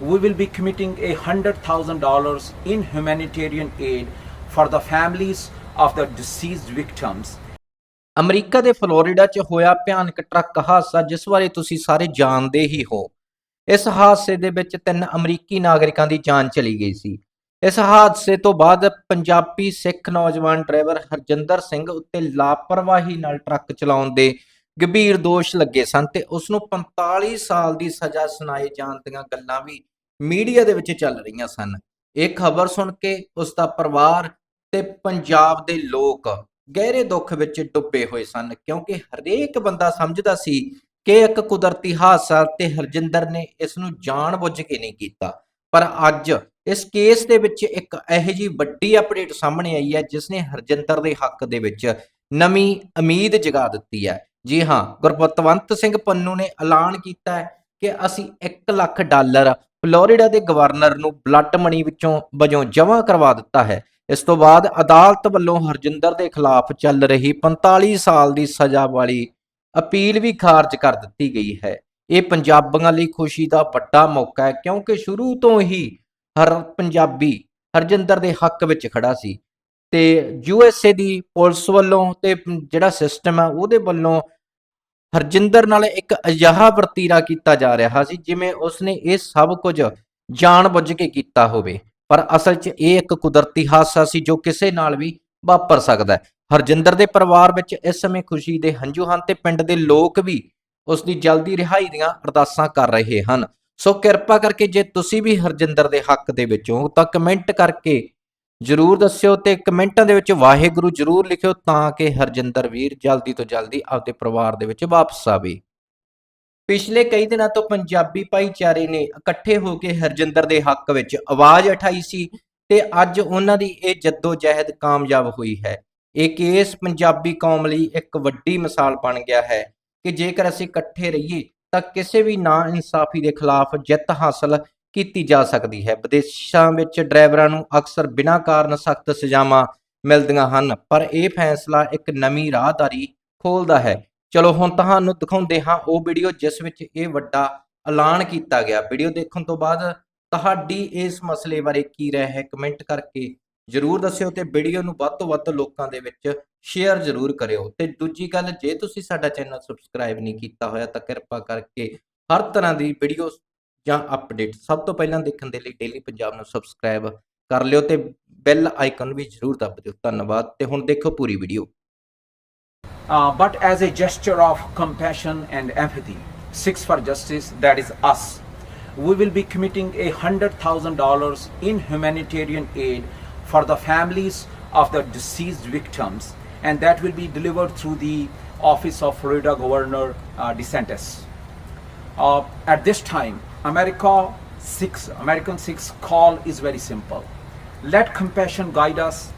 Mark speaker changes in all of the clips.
Speaker 1: we will be committing a hundred thousand dollars in humanitarian aid for the families of the deceased victims.
Speaker 2: America ਦੇ Florida 'ਚ ਹੋਇਆ ਭਿਆਨਕ truck ਹਾਦਸਾ, ਜਿਸ ਬਾਰੇ ਤੁਸੀਂ ਸਾਰੇ ਜਾਣਦੇ ਹੀ ਹੋ। ਇਸ ਹਾਦਸੇ ਦੇ ਵਿੱਚ ਤਿੰਨ ਅਮਰੀਕੀ ਨਾਗਰਿਕਾਂ ਦੀ ਜਾਨ ਚਲੀ ਗਈ ਸੀ। ਇਸ ਹਾਦਸੇ ਤੋਂ ਬਾਅਦ ਪੰਜਾਬੀ ਸਿੱਖ ਨੌਜਵਾਨ ਡਰਾਈਵਰ ਹਰਜਿੰਦਰ ਸਿੰਘ ਉੱਤੇ ਲਾਪਰਵਾਹੀ ਨਾਲ ਟਰੱਕ ਚਲਾਉਣ ਦੇ ਗੰਭੀਰ ਦੋਸ਼ ਲੱਗੇ ਸਨ ਤੇ ਉਸ ਨੂੰ 45 ਸਾਲ ਦੀ ਸਜ਼ਾ ਸੁਣਾਏ ਜਾਣ ਦੀਆਂ ਗੱਲਾਂ ਵੀ ਮੀਡੀਆ ਦੇ ਵਿੱਚ ਚੱਲ ਰਹੀਆਂ ਸਨ। ਇਹ ਖਬਰ ਸੁਣ ਕੇ ਉਸ ਦਾ ਪਰਿਵਾਰ ਤੇ ਪੰਜਾਬ ਦੇ ਲੋਕ ਗਹਿਰੇ ਦੁੱਖ ਵਿੱਚ ਡੁੱਬੇ ਹੋਏ ਸਨ, ਕਿਉਂਕਿ ਹਰੇਕ ਬੰਦਾ ਸਮਝਦਾ ਸੀ ਕਿ ਇੱਕ ਕੁਦਰਤੀ ਹਾਦਸਾ ਤੇ ਹਰਜਿੰਦਰ ਨੇ ਇਸ ਨੂੰ ਜਾਣਬੁੱਝ ਕੇ ਨਹੀਂ ਕੀਤਾ। ਪਰ ਅੱਜ ਇਸ ਕੇਸ ਦੇ ਵਿੱਚ ਇੱਕ ਇਹੋ ਜਿਹੀ ਵੱਡੀ ਅਪਡੇਟ ਸਾਹਮਣੇ ਆਈ ਹੈ ਜਿਸ ਨੇ ਹਰਜਿੰਦਰ ਦੇ ਹੱਕ ਦੇ ਵਿੱਚ ਨਵੀਂ ਉਮੀਦ ਜਗਾ ਦਿੱਤੀ ਹੈ। ਜੀ ਹਾਂ ਗੁਰਪਤਵੰਤ ਸਿੰਘ ਪੰਨੂ ਨੇ ਐਲਾਨ ਕੀਤਾ ਹੈ ਕਿ ਅਸੀਂ 1 ਲੱਖ ਡਾਲਰ ਫਲੋਰੀਡਾ ਦੇ ਗਵਰਨਰ ਨੂੰ ਬਲੱਡ ਮਨੀ ਵਿੱਚੋਂ ਵਜੋਂ ਜਮ੍ਹਾਂ ਕਰਵਾ ਦਿੱਤਾ ਹੈ। ਇਸ ਤੋਂ ਬਾਅਦ ਅਦਾਲਤ ਵੱਲੋਂ ਹਰਜਿੰਦਰ ਦੇ ਖਿਲਾਫ ਚੱਲ ਰਹੀ 45 ਸਾਲ ਦੀ ਸਜ਼ਾ ਵਾਲੀ ਅਪੀਲ ਵੀ ਖਾਰਜ ਕਰ ਦਿੱਤੀ ਗਈ ਹੈ। ਇਹ ਪੰਜਾਬੀਆਂ ਲਈ ਖੁਸ਼ੀ ਦਾ ਵੱਡਾ ਮੌਕਾ ਹੈ, ਕਿਉਂਕਿ ਸ਼ੁਰੂ ਤੋਂ ਹੀ ਹਰ ਪੰਜਾਬੀ ਹਰਜਿੰਦਰ ਦੇ ਹੱਕ ਵਿੱਚ ਖੜਾ ਸੀ ਤੇ ਯੂਐਸਏ ਦੀ ਪੁਲਿਸ ਵੱਲੋਂ ਤੇ ਜਿਹੜਾ ਸਿਸਟਮ ਹੈ ਉਹਦੇ ਵੱਲੋਂ ਹਰਜਿੰਦਰ ਨਾਲ ਇੱਕ ਅਜਿਹਾ ਵਰਤੀਰਾ ਕੀਤਾ ਜਾ ਰਿਹਾ ਸੀ ਜਿਵੇਂ ਉਸਨੇ ਇਹ ਸਭ ਕੁਝ ਜਾਣਬੁੱਝ ਕੇ ਕੀਤਾ ਹੋਵੇ। ਪਰ ਅਸਲ 'ਚ ਇਹ ਇੱਕ ਕੁਦਰਤੀ ਹਾਦਸਾ ਸੀ ਜੋ ਕਿਸੇ ਨਾਲ ਵੀ ਵਾਪਰ ਸਕਦਾ ਹੈ। ਹਰਜਿੰਦਰ ਦੇ ਪਰਿਵਾਰ ਵਿੱਚ ਇਸ ਸਮੇਂ ਖੁਸ਼ੀ ਦੇ ਹੰਝੂ ਹਨ ਤੇ ਪਿੰਡ ਦੇ ਲੋਕ ਵੀ ਉਸ ਦੀ ਜਲਦੀ ਰਿਹਾਈ ਦੀਆਂ ਅਰਦਾਸਾਂ ਕਰ ਰਹੇ ਹਨ। ਸੋ ਕਿਰਪਾ ਕਰਕੇ ਜੇ ਤੁਸੀਂ ਵੀ ਹਰਜਿੰਦਰ ਦੇ ਹੱਕ ਦੇ ਵਿੱਚ ਹੋ ਤਾਂ ਕਮੈਂਟ ਕਰਕੇ ਜਰੂਰ ਦੱਸਿਓ ਤੇ ਕਮੈਂਟਾਂ ਦੇ ਵਿੱਚ ਵਾਹਿਗੁਰੂ ਜਰੂਰ ਲਿਖਿਓ ਤਾਂ ਕਿ ਹਰਜਿੰਦਰ ਵੀਰ ਜਲਦੀ ਤੋਂ ਜਲਦੀ ਆਪਦੇ ਪਰਿਵਾਰ ਦੇ ਵਿੱਚ ਵਾਪਸ ਆਵੇ। ਪਿਛਲੇ ਕਈ ਦਿਨਾਂ ਤੋਂ ਪੰਜਾਬੀ ਭਾਈਚਾਰੇ ਨੇ ਇਕੱਠੇ ਹੋ ਕੇ ਹਰਜਿੰਦਰ ਦੇ ਹੱਕ ਵਿੱਚ ਆਵਾਜ਼ ਉਠਾਈ ਸੀ ਤੇ ਅੱਜ ਉਹਨਾਂ ਦੀ ਇਹ ਜਹਿਦ ਕਾਮਯਾਬ ਹੋਈ ਹੈ। ਇਹ ਕੇਸ ਪੰਜਾਬੀ ਕੌਮ ਲਈ ਇੱਕ ਵੱਡੀ ਮਿਸਾਲ ਬਣ ਗਿਆ ਹੈ ਕਿ ਜੇਕਰ ਅਸੀਂ ਇਕੱਠੇ ਰਹੀਏ ਤਾਂ ਕਿਸੇ ਵੀ ਨਾ ਇਨਸਾਫੀ ਦੇ ਖਿਲਾਫ ਜਿੱਤ ਹਾਸਲ ਕੀਤੀ ਜਾ ਸਕਦੀ ਹੈ। ਵਿਦੇਸ਼ਾਂ ਵਿੱਚ ਡਰਾਈਵਰਾਂ ਨੂੰ ਅਕਸਰ ਬਿਨਾਂ ਕਾਰਨ ਸਖਤ ਸਜ਼ਾਵਾਂ ਮਿਲਦੀਆਂ ਹਨ, ਪਰ ਇਹ ਫੈਸਲਾ ਇੱਕ ਨਵੀਂ ਰਾਹਦਾਰੀ ਖੋਲਦਾ ਹੈ। ਚਲੋ, ਹੁਣ ਤੁਹਾਨੂੰ ਦਿਖਾਉਂਦੇ ਹਾਂ ਉਹ ਵੀਡੀਓ ਜਿਸ ਵਿੱਚ ਇਹ ਵੱਡਾ ਐਲਾਨ ਕੀਤਾ ਗਿਆ। ਵੀਡੀਓ ਦੇਖਣ ਤੋਂ ਬਾਅਦ ਤੁਹਾਡੀ ਇਸ ਮਸਲੇ ਬਾਰੇ ਕੀ ਰਹਿ ਹੈ, ਕਮੈਂਟ ਕਰਕੇ ਜਰੂਰ ਦੱਸਿਓ ਤੇ ਵੀਡੀਓ ਨੂੰ ਵੱਧ ਤੋਂ ਵੱਧ ਲੋਕਾਂ ਦੇ ਵਿੱਚ ਸ਼ੇਅਰ ਜਰੂਰ ਕਰਿਓ। ਤੇ ਦੂਜੀ ਗੱਲ, ਜੇ ਤੁਸੀਂ ਸਾਡਾ ਚੈਨਲ ਸਬਸਕ੍ਰਾਈਬ ਨਹੀਂ ਕੀਤਾ ਹੋਇਆ ਤਾਂ ਕਿਰਪਾ ਕਰਕੇ ਹਰ ਤਰ੍ਹਾਂ ਦੀ video ਜਾਂ ਅਪਡੇਟ ਸਭ ਤੋਂ ਪਹਿਲਾਂ ਦੇਖਣ ਦੇ ਲਈ ਡੇਲੀ ਪੰਜਾਬ ਨੂੰ ਸਬਸਕ੍ਰਾਈਬ ਕਰ ਲਿਓ ਤੇ ਬੈਲ ਆਈਕਨ ਵੀ ਜਰੂਰ ਦੱਬ ਦਿਓ ਧੰਨਵਾਦ ਤੇ ਹੁਣ ਦੇਖੋ ਪੂਰੀ video
Speaker 1: uh, but as a gesture of compassion and empathy. Six for Justice, that is us. We will be committing a hundred thousand dollars in humanitarian aid for the families of the deceased victims, and that will be delivered through the office of Florida Governor uh, DeSantis. Uh, at this time, America six American six call is very simple. Let compassion guide us.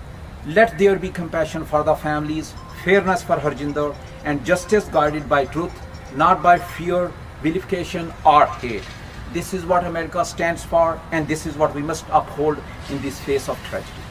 Speaker 1: Let there be compassion for the families, fairness for Harjinder, and justice guided by truth, not by fear, vilification, or hate. This is what America stands for, and this is what we must uphold in this face of tragedy.